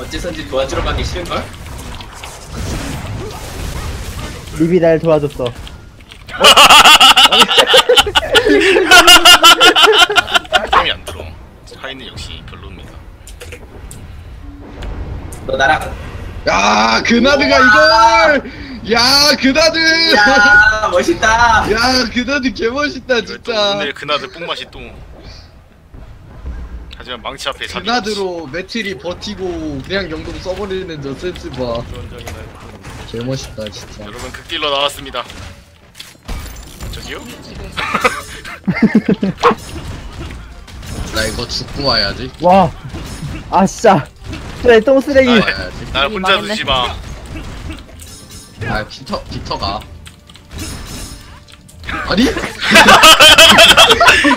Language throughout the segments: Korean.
어째선지 도와주러 가기 싫은걸? 리비 날 도와줬어. 힘이 안 들어. 하이는 역시 별로입니다. 너 나랑 야 그나드가 이걸 야 그나드 야 멋있다 야 그나드 개멋있다 또 진짜 오늘 그나드 뽕맛이 또. 하지만 망치 앞에 자비 그나드로 매트리 버티고 그냥 영동 써버리는 저 센스 봐 개멋있다 진짜 여러분 극딜러 나왔습니다. 저기요? 나 이거 죽고 와야지 와. 아, 진짜. 그래, 똥 쓰레기. 아, 와야지 날 혼자. 두지 마. 아 피터 피터가 아니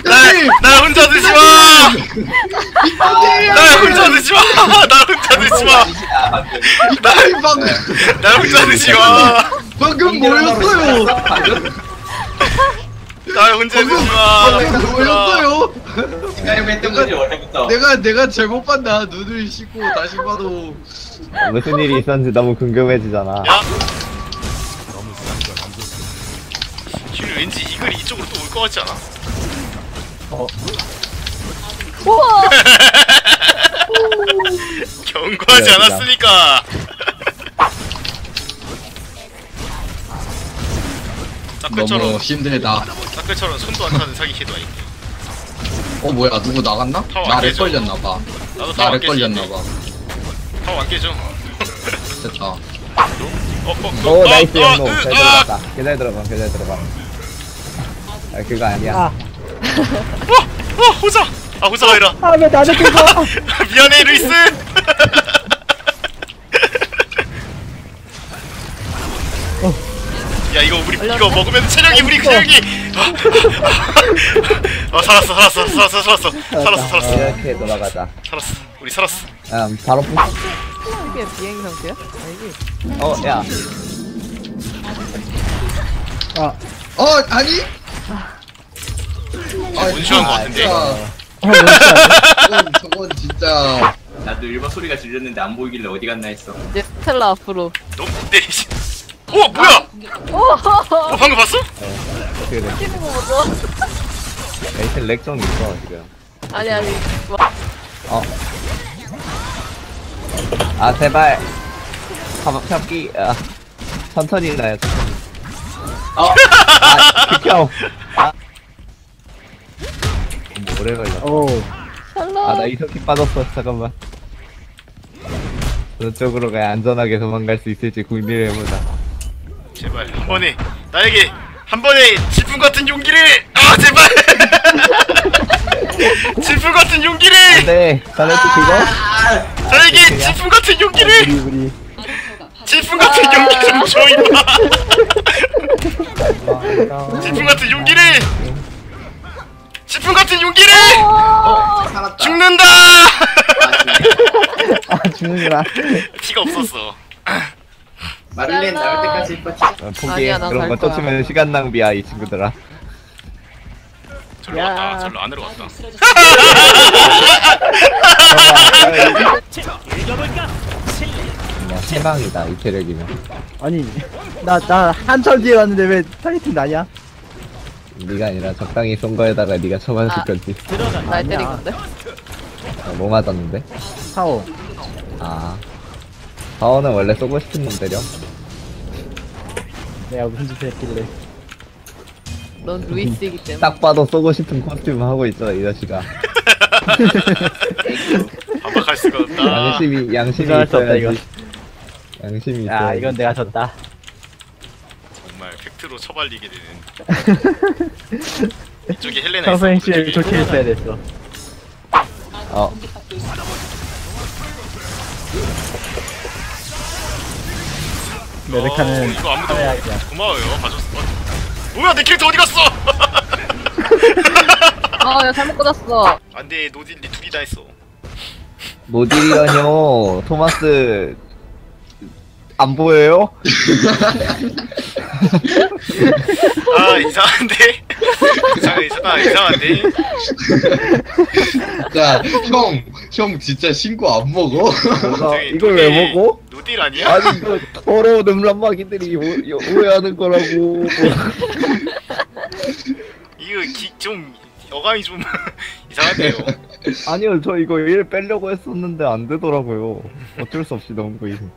날, 날 혼자 두지 마. 날 혼자 두지 마. 날 혼자 두지 마. 아니시다 방금 방금 날 혼자 두지 마. 방금 뭐였어요 방금 날 혼자 두지 마. 방금 뭐였어요 생각해 했던 거지 원래부터 내가 내가 잘못 봤나 눈을 씻고 다시 봐도 무슨 일이 있었는지 너무 궁금해지잖아. 야. 휴 왠지 이 글이 이쪽으로 또 올 것 같지 않아? 우와! 경고하지 그래, 않았으니까. 너무 힘들다 딱글처럼 손도 안 타는 사기 캐도 아닌데. 어 뭐야 누구 나갔나? 타워 안 나를 깨져. 걸렸나 봐 나도 타워 안 나를 깨지는데. 걸렸나 봐 타워 안 깨져. 됐다 어, 어, 어, 오, 어, 나이스, 어. 으, 잘 아! 들어갔다. 계잘 들어가, 계잘 들어가. 아, 그거 아니야. 아, 어, 어, 호자. 아, 호자가 아니라. 아, 왜 나를 끌고 와? 미안해, 루이스. 야 이거 우리 이거? 먹으면 체력이 우리 체력이 아 살았어 살았어 살았어 살았어 살았어 살았어 이렇게 돌아가자. 살았어 우리 살았어 음, 바로 푸 이게 비행기 상태야? 아니지? 어, 야. 아, 어 아니? 아, 온수한 것 같은데? 어, 저건, 저건 진짜 나도 일본 소리가 들렸는데 안 보이길래 어디 갔나 했어 이제 스텔라 앞으로. 너무 내리시 오 뭐야 오! 어 방금 봤어? 어떻게 돼? 키는 거 보죠? 에이튼 렉좀 있어, 지금. 아니, 아니. 와, 어. 아, 제발. 가방 잡기, 아. 천천히 나요, 천천히. 어? 아, 비켜. 아. 너무 오래 걸려. 오. 아, 나 이석기 빠졌어. 잠깐만. 저쪽으로 가야 안전하게 도망갈 수 있을지 궁리해보자. 제발 한 번에 나에게 한 번에 질풍 같은 용기를 아 제발 질풍 같은 용기를 네, 자네트 그거? 나에게 질풍 같은 용기를 우리, 우리. 질풍 같은 용기 좀줘 임마 질풍 같은 용기를 질풍 같은 용기를 어? 죽는다 아, 죽는구나. 피가 없었어 마를렌 나올 때까지 이뻤지 어, 포기해. 아니야, 그런 거 거야. 쫓으면 시간 낭비야, 이 친구들아. 절로 야. 갔다 절로 안으로 갔다 그냥 희망이다, 이 체력이면. 아니, 나, 나 한참 뒤에 왔는데 왜 타겟팅 나냐? 네가 아니라 적당히 쏜 거에다가 네가 처만식 아. 거지. 날 때린 건데? 어, 뭐 맞았는데? 타오. 아. 파워는 원래 쏘고 싶은 놈 때려. 내가 무슨 짓을 했길래. 넌 루이스이기 때문에. 딱 봐도 쏘고 싶은 코스튬 하고 있잖아, 이 자식아. 반박할 수가 없다 양심이, 양심이 이거 할수 없다, 있어야지. 양심이 있어야 야, 이건 내가 졌다. 정말 팩트로 처발리게 되는 이쪽에 헬레나 있어 평소행 씨를 이쪽에 좋게 했어야 됐어. 어, 메르카는 어, 이거 아무도 해야겠다. 고마워요 봐줬어 어, 뭐야 내 캐릭터 어디 갔어 아, 야, 잘못 꽂았어. 안돼 노딜리 둘이 다 했어 모딜이라뇨. 토마스, 안 보여요? 아 이상한데 이상해 이상 아, 이상한데 자, 형, 형 진짜 신고 안 먹어? 저기 이걸 왜 먹어? 누딜 아니야? 아니 이거 더러운 음란마귀들이 오, 오해하는 거라고 이거 기, 좀 어감이 좀 이상한데요. 아니요 저 이거 일 빼려고 했었는데 안 되더라고요 어쩔 수 없이 넣은 거임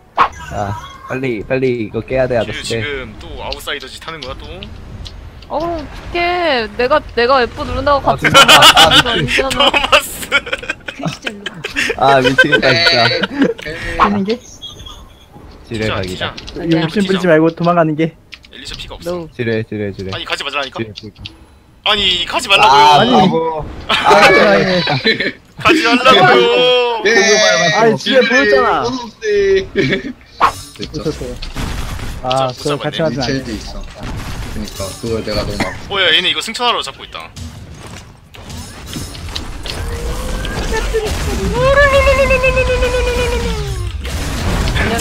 자 빨리 빨리 이거 깨야 돼그 아저씨 지금 또 아웃사이더 짓 하는 거야 또? 어 어떡해 내가 내가 F 누른다고 아, 갑자기. 아, 아, 토마스. 아 미치겠다 진짜 에이, 게 지뢰 진짜 각이다 진짜. 아니야 욕심 부리지 말고 도망가는 게 엘리셔 피가 없어. no 지뢰 지뢰 지뢰 아니 가지 말라니까. 지뢰 아니 가지 아 말라고요. 바보. 아 아니 가지 말라고요. 예. 아니, 집에 보였잖아. 됐죠. 아못 그거 같이. 하진 않네 미첼도 있어. 그니까 그걸 내가 너무 아프. 뭐야 얘네 이거 승천하러 잡고 있다.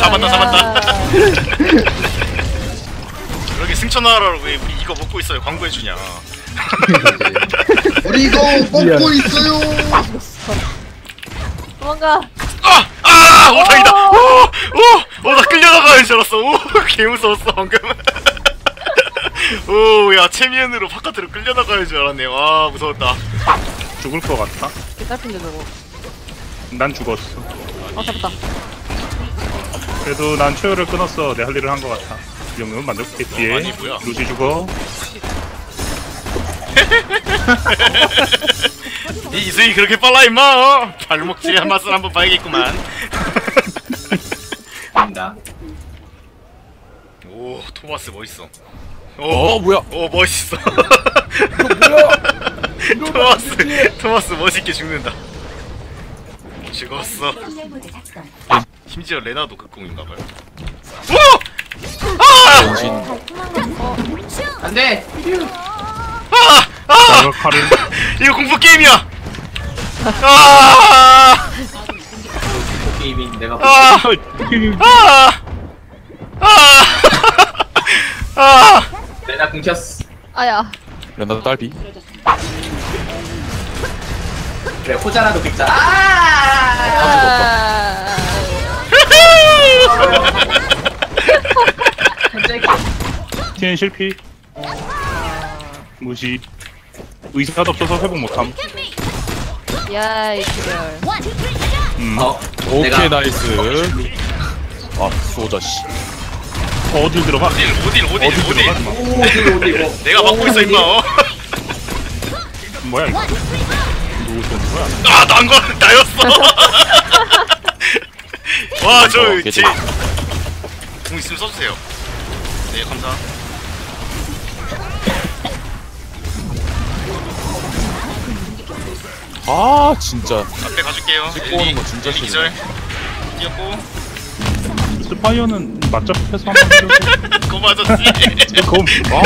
잡았다 잡았다. 여기 승천하러 왜 우리 이거 먹고 있어요? 광고해 주냐? 우리 이거 먹고 있어요. 도망가 아! 아! 오 다행이다. 오! 오! 오! 나 끌려나가는 줄 알았어. 오! 개 무서웠어 방금. 오! 야 체면으로 바깥으로 끌려나가는 줄 알았네. 와 무서웠다. 죽을 것 같아? 개딸핀데 저거 난 죽었어. 어 잡았다 그래도 난 초열을 끊었어. 내 할 일을 한 것 같아. 이 정도면 만족해. 뒤에. 루시 죽어. 이 이승이 그렇게 빨라 임마. 어? 발목질의 맛을 한번 봐야겠구만. 된다. 오 토마스 멋있어. 오, 어 뭐야? 오 멋있어. 토마스 토마스 멋있게 죽는다. 죽었어. 심지어 레나도 극공인가봐요. 오! 아! 정신 안 돼! 아! 아! 칼을 이거 공포 게임이야. 아! 게이밍 내가 아! 아! 아! 아! 내가 끊겼어. 아야 렌다 딸비 그래, 호자라도 긁자. 아! 아 TN 실패. 무시. 의사도 없어서 회복 못함. 야 이 기절 음. 어, 오케이 내가 나이스 아 소자 씨 어, 어딜 들어가? 어딜 어딜 어딜 어딜 어딜 들어가? 임마. 오, 어디, 어디, 어. 내가 막고 있어 임마 어? 뭐야 이거? 누구 쏘는 거야? 아, 난 거, 나였어. 와, 저, 어, 제, 괜찮- 공 있으면 써주세요. 네, 감사. 아 진짜 앞에 가줄게요. 찍고 오는 거 진짜. 기절. 뛰었고, 스파이어는 맞잡혀서 한번 해줘. 고마졌지. 그럼 아